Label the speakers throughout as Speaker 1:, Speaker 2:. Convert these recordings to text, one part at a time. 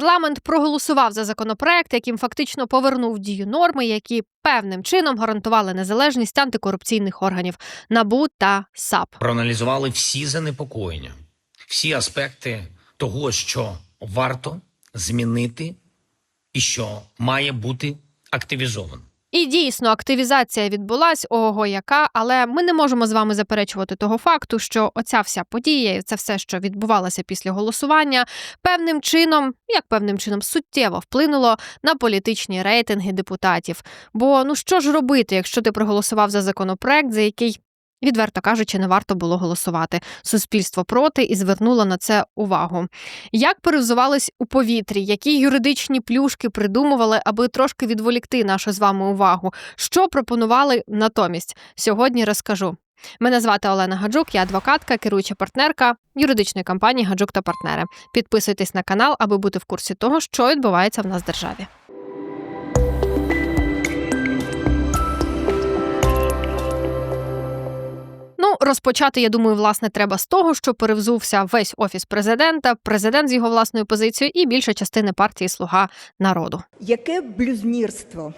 Speaker 1: Парламент проголосував за законопроект, яким фактично повернув дію норми, які певним чином гарантували незалежність антикорупційних органів НАБУ та САП.
Speaker 2: проаналізували всі занепокоєння, всі аспекти того, що варто змінити і що має бути активізовано.
Speaker 1: І дійсно активізація відбулась, ого, яка, але ми не можемо з вами заперечувати того факту, що оця вся подія, це все, що відбувалося після голосування, певним чином, як певним чином, суттєво вплинуло на політичні рейтинги депутатів. Бо ну що ж робити, якщо ти проголосував за законопроект, за який. Відверто кажучи, не варто було голосувати. Суспільство проти і звернуло на це увагу. Як перевзувались у повітрі, які юридичні плюшки придумували, аби трошки відволікти нашу з вами увагу? Що пропонували натомість? Сьогодні розкажу. Мене звати Олена Гаджук, я адвокатка, керуюча партнерка юридичної компанії Гаджук та партнери. Підписуйтесь на канал, аби бути в курсі того, що відбувається в нас в державі. Ну, розпочати, я думаю, власне, треба з того, що перевзувся весь офіс президента, президент з його власною позицією і більша частина партії Слуга народу.
Speaker 3: Яке блюзнірство?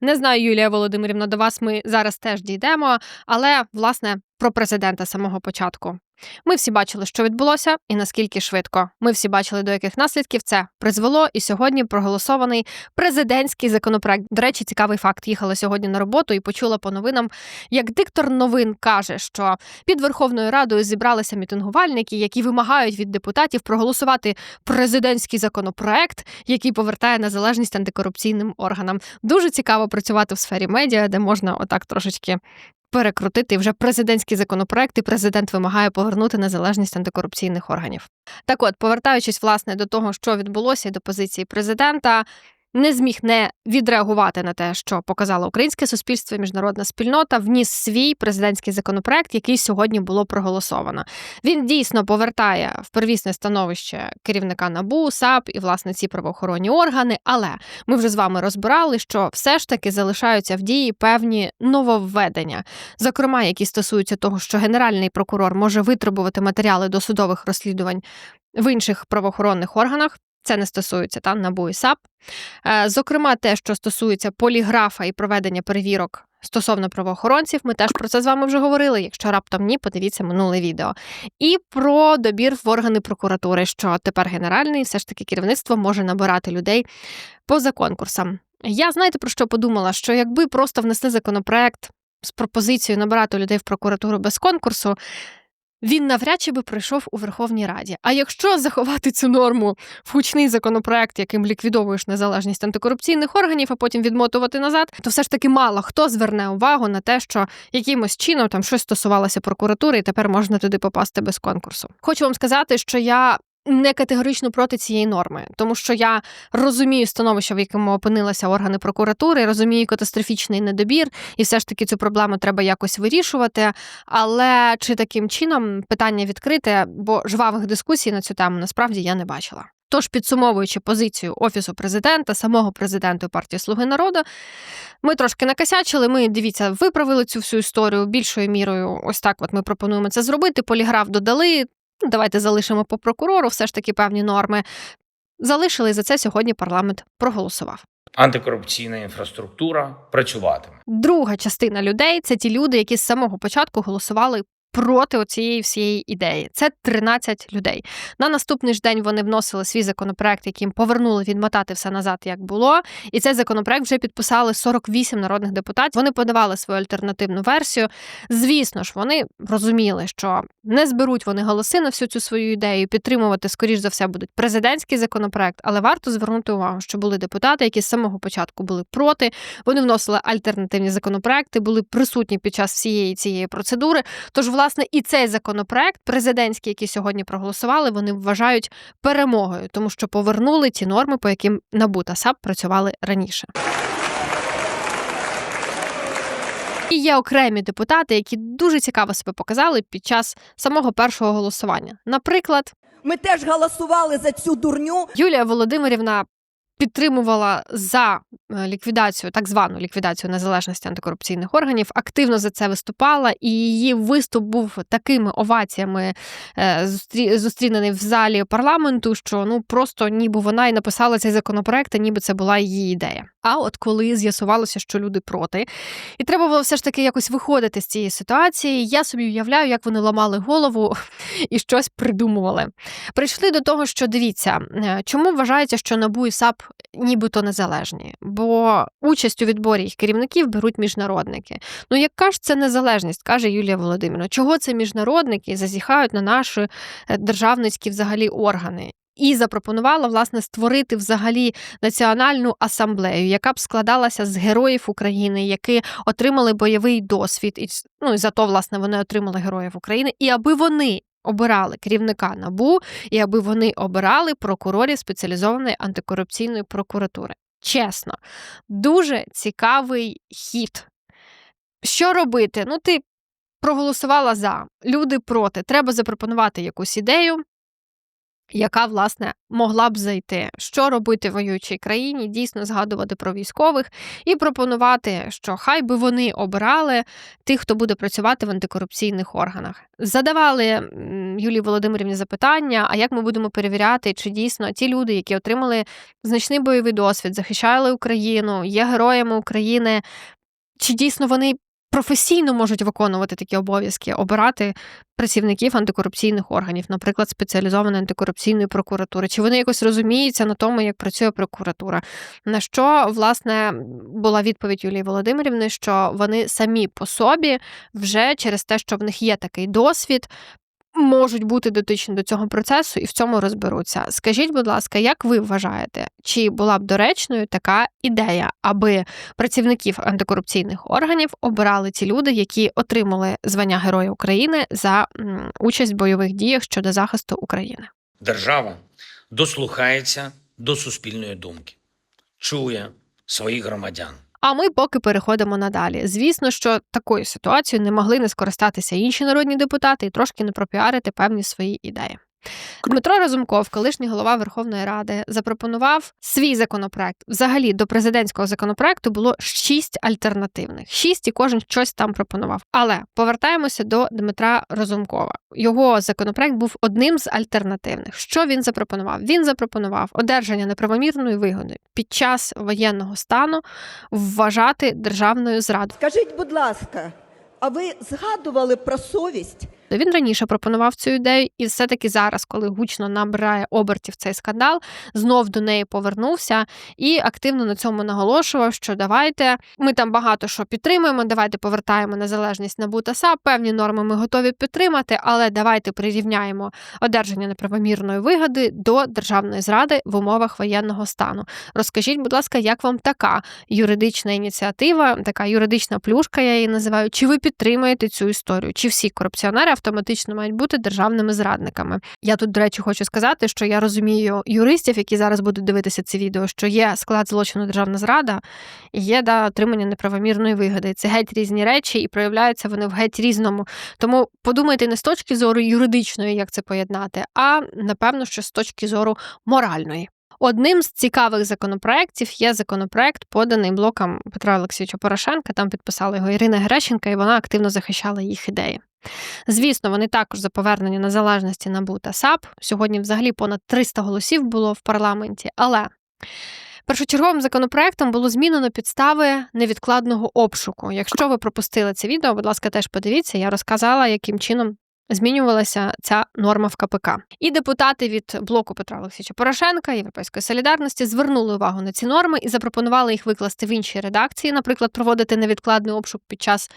Speaker 1: Не знаю, Юлія Володимирівна, до вас ми зараз теж дійдемо, але власне про президента з самого початку. Ми всі бачили, що відбулося, і наскільки швидко. Ми всі бачили, до яких наслідків це призвело. І сьогодні проголосований президентський законопроект. До речі, цікавий факт. Їхала сьогодні на роботу і почула по новинам, як диктор новин каже, що під Верховною Радою зібралися мітингувальники, які вимагають від депутатів проголосувати президентський законопроект, який повертає незалежність антикорупційним органам. Дуже цікаво працювати в сфері медіа, де можна отак трошечки. Перекрутити вже президентський законопроект, і президент вимагає повернути незалежність антикорупційних органів. Так от, повертаючись власне до того, що відбулося і до позиції президента, не зміг не відреагувати на те, що показало українське суспільство і міжнародна спільнота, вніс свій президентський законопроект, який сьогодні було проголосовано. Він дійсно повертає в первісне становище керівника НАБУ, САП і власне ці правоохоронні органи. Але ми вже з вами розбирали, що все ж таки залишаються в дії певні нововведення, зокрема, які стосуються того, що генеральний прокурор може витребувати матеріали досудових розслідувань в інших правоохоронних органах. Це не стосується там НАБУ і САП. Е, Зокрема, те, що стосується поліграфа і проведення перевірок стосовно правоохоронців, ми теж про це з вами вже говорили. Якщо раптом ні, подивіться минуле відео. І про добір в органи прокуратури, що тепер генеральний, все ж таки керівництво може набирати людей поза конкурсом. Я знаєте про що подумала? Що якби просто внесли законопроект з пропозицією набирати людей в прокуратуру без конкурсу. Він навряд чи би пройшов у Верховній Раді. А якщо заховати цю норму в гучний законопроект, яким ліквідовуєш незалежність антикорупційних органів, а потім відмотувати назад, то все ж таки мало хто зверне увагу на те, що якимось чином там щось стосувалося прокуратури, і тепер можна туди попасти без конкурсу. Хочу вам сказати, що я. Не категорично проти цієї норми, тому що я розумію становище, в якому опинилися органи прокуратури, розумію катастрофічний недобір, і все ж таки цю проблему треба якось вирішувати. Але чи таким чином питання відкрите, бо жвавих дискусій на цю тему насправді я не бачила. Тож, підсумовуючи позицію офісу президента, самого президента партії Слуги народу, ми трошки накосячили. Ми дивіться, виправили цю всю історію більшою мірою. Ось так. От ми пропонуємо це зробити. Поліграф додали. Давайте залишимо по прокурору, все ж таки певні норми. Залишили і за це сьогодні парламент проголосував.
Speaker 2: Антикорупційна інфраструктура працюватиме.
Speaker 1: Друга частина людей це ті люди, які з самого початку голосували проти оцієї всієї ідеї. Це 13 людей. На наступний ж день вони вносили свій законопроект, яким повернули відмотати все назад, як було. І цей законопроект вже підписали 48 народних депутатів. Вони подавали свою альтернативну версію. Звісно ж, вони розуміли, що не зберуть вони голоси на всю цю свою ідею. Підтримувати, скоріш за все, будуть президентський законопроект, але варто звернути увагу, що були депутати, які з самого початку були проти. Вони вносили альтернативні законопроекти, були присутні під час всієї цієї процедури. Тож, власне, і цей законопроект, президентський, який сьогодні проголосували, вони вважають перемогою, тому що повернули ті норми, по яким НАБУ та САП працювали раніше. І є окремі депутати, які дуже цікаво себе показали під час самого першого голосування. Наприклад,
Speaker 3: Ми теж голосували за цю дурню.
Speaker 1: Юлія Володимирівна підтримувала за е, ліквідацію, так звану ліквідацію незалежності антикорупційних органів, активно за це виступала, і її виступ був такими оваціями е, зустрі- зустрінений в залі парламенту, що ну просто ніби вона і написала цей законопроект, а ніби це була її ідея. А от коли з'ясувалося, що люди проти, і треба було все ж таки якось виходити з цієї ситуації, я собі уявляю, як вони ламали голову і щось придумували. Прийшли до того, що дивіться, е, чому вважається, що НАБУ і САП нібито незалежні? Бо участь у відборі їх керівників беруть міжнародники. Ну яка ж це незалежність, каже Юлія Володимирівна. Чого це міжнародники зазіхають на наші е, державницькі взагалі органи? І запропонувала власне створити взагалі національну асамблею, яка б складалася з героїв України, які отримали бойовий досвід, і ну і за то, власне, вони отримали героїв України, і аби вони обирали керівника набу, і аби вони обирали прокурорів спеціалізованої антикорупційної прокуратури. Чесно, дуже цікавий хід. Що робити? Ну, ти проголосувала за, люди проти. Треба запропонувати якусь ідею, яка, власне, могла б зайти. Що робити воюючій країні? Дійсно згадувати про військових і пропонувати, що хай би вони обирали тих, хто буде працювати в антикорупційних органах. Задавали Юлії Володимирівні запитання: а як ми будемо перевіряти, чи дійсно ті люди, які отримали значний бойовий досвід, захищали Україну, є героями України, чи дійсно вони професійно можуть виконувати такі обов'язки, обирати працівників антикорупційних органів, наприклад, спеціалізованої антикорупційної прокуратури, чи вони якось розуміються на тому, як працює прокуратура? На що власне була відповідь Юлії Володимирівни, що вони самі по собі вже через те, що в них є такий досвід. Можуть бути дотичні до цього процесу і в цьому розберуться. Скажіть, будь ласка, як ви вважаєте, чи була б доречною така ідея, аби працівників антикорупційних органів обирали ті люди, які отримали звання Героя України за участь в бойових діях щодо захисту України?
Speaker 2: Держава дослухається до суспільної думки, чує своїх громадян.
Speaker 1: А ми поки переходимо надалі. Звісно, що такою ситуацією не могли не скористатися інші народні депутати і трошки не пропіарити певні свої ідеї. Дмитро Разумков, колишній голова Верховної Ради, запропонував свій законопроект. Взагалі до президентського законопроекту було шість альтернативних. Шість і кожен щось там пропонував. Але повертаємося до Дмитра Разумкова. Його законопроект був одним з альтернативних. Що він запропонував? Він запропонував одержання неправомірної вигоди під час воєнного стану вважати державною зрадою.
Speaker 3: Скажіть, будь ласка, а ви згадували про совість?
Speaker 1: Він раніше пропонував цю ідею, і все-таки зараз, коли гучно набирає обертів цей скандал, знов до неї повернувся і активно на цьому наголошував, що давайте ми там багато що підтримуємо, давайте повертаємо незалежність НАБУ та САП, певні норми ми готові підтримати, але давайте прирівняємо одержання неправомірної вигоди до державної зради в умовах воєнного стану. Розкажіть, будь ласка, як вам така юридична ініціатива, така юридична плюшка, я її називаю. Чи ви підтримуєте цю історію? Чи всі корупціонери автоматично мають бути державними зрадниками? Я тут, до речі, хочу сказати, що я розумію юристів, які зараз будуть дивитися це відео, що є склад злочину державна зрада і є да, отримання неправомірної вигоди. Це геть різні речі, і проявляються вони в геть різному. Тому подумайте не з точки зору юридичної, як це поєднати, а напевно, що з точки зору моральної. Одним з цікавих законопроєктів є законопроект, поданий блоком Петра Олексійовича Порошенка. Там підписала його Ірина Герещенка, і вона активно захищала їх ідеї. Звісно, вони також за повернення незалежності НАБУ та САП. Сьогодні взагалі понад 300 голосів було в парламенті. Але першочерговим законопроектом було змінено підстави невідкладного обшуку. Якщо ви пропустили це відео, будь ласка, теж подивіться, я розказала, яким чином. Змінювалася ця норма в КПК, і депутати від блоку Петра Олексійовича Порошенка Європейської солідарності звернули увагу на ці норми і запропонували їх викласти в іншій редакції, наприклад, проводити невідкладний обшук під час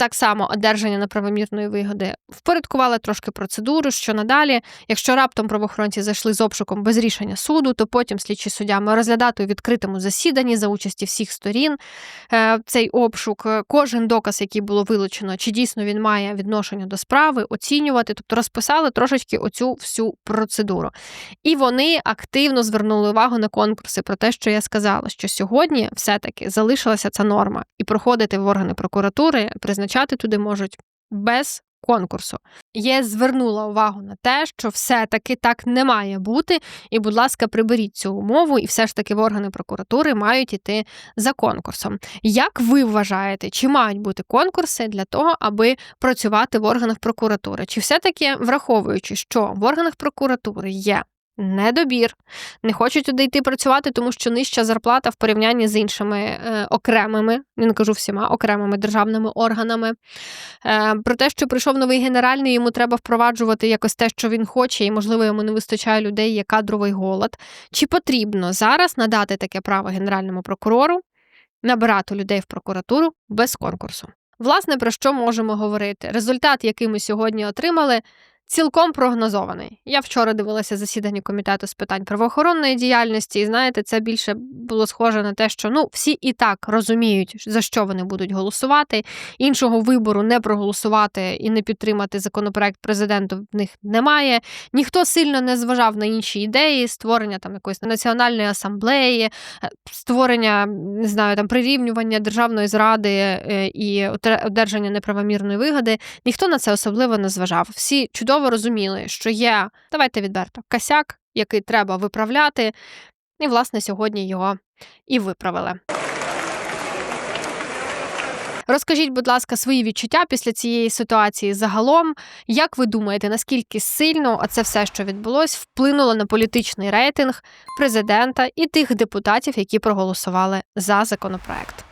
Speaker 1: так само одержання неправомірної вигоди. Впорядкували трошки процедуру, що надалі, якщо раптом правоохоронці зайшли з обшуком без рішення суду, то потім слідчий суддя має розглядати у відкритому засіданні за участі всіх сторін е, цей обшук. Кожен доказ, який було вилучено, чи дійсно він має відношення до справи, оцінювати, тобто розписали трошечки оцю всю процедуру. І вони активно звернули увагу на конкурси про те, що я сказала, що сьогодні все-таки залишилася ця норма, і проходити в органи прокуратури, призначати туди можуть без конкурсу. ЄС звернула увагу на те, що все-таки так не має бути, і, будь ласка, приберіть цю умову, і все ж таки в органи прокуратури мають іти за конкурсом. Як ви вважаєте, чи мають бути конкурси для того, аби працювати в органах прокуратури? Чи все-таки враховуючи, що в органах прокуратури є недобір, не хочуть туди йти працювати, тому що нижча зарплата в порівнянні з іншими е, окремими, не кажу всіма окремими державними органами. Е, про те, що прийшов новий генеральний, йому треба впроваджувати якось те, що він хоче, і можливо йому не вистачає людей, є кадровий голод. Чи потрібно зараз надати таке право генеральному прокурору набирати людей в прокуратуру без конкурсу? Власне, про що можемо говорити? Результат, який ми сьогодні отримали, цілком прогнозований. Я вчора дивилася засідання комітету з питань правоохоронної діяльності, і знаєте, це більше було схоже на те, що ну всі і так розуміють, за що вони будуть голосувати. Іншого вибору не проголосувати і не підтримати законопроект президенту в них немає. Ніхто сильно не зважав на інші ідеї, створення там якоїсь національної асамблеї, е, створення не знаю, там прирівнювання державної зради е, і одержання неправомірної вигоди. Ніхто на це особливо не зважав. Всі чудово розуміли, що є, давайте відверто, косяк, який треба виправляти. І, власне, сьогодні його і виправили. Розкажіть, будь ласка, свої відчуття після цієї ситуації загалом. Як ви думаєте, наскільки сильно оце все, що відбулось, вплинуло на політичний рейтинг президента і тих депутатів, які проголосували за законопроект?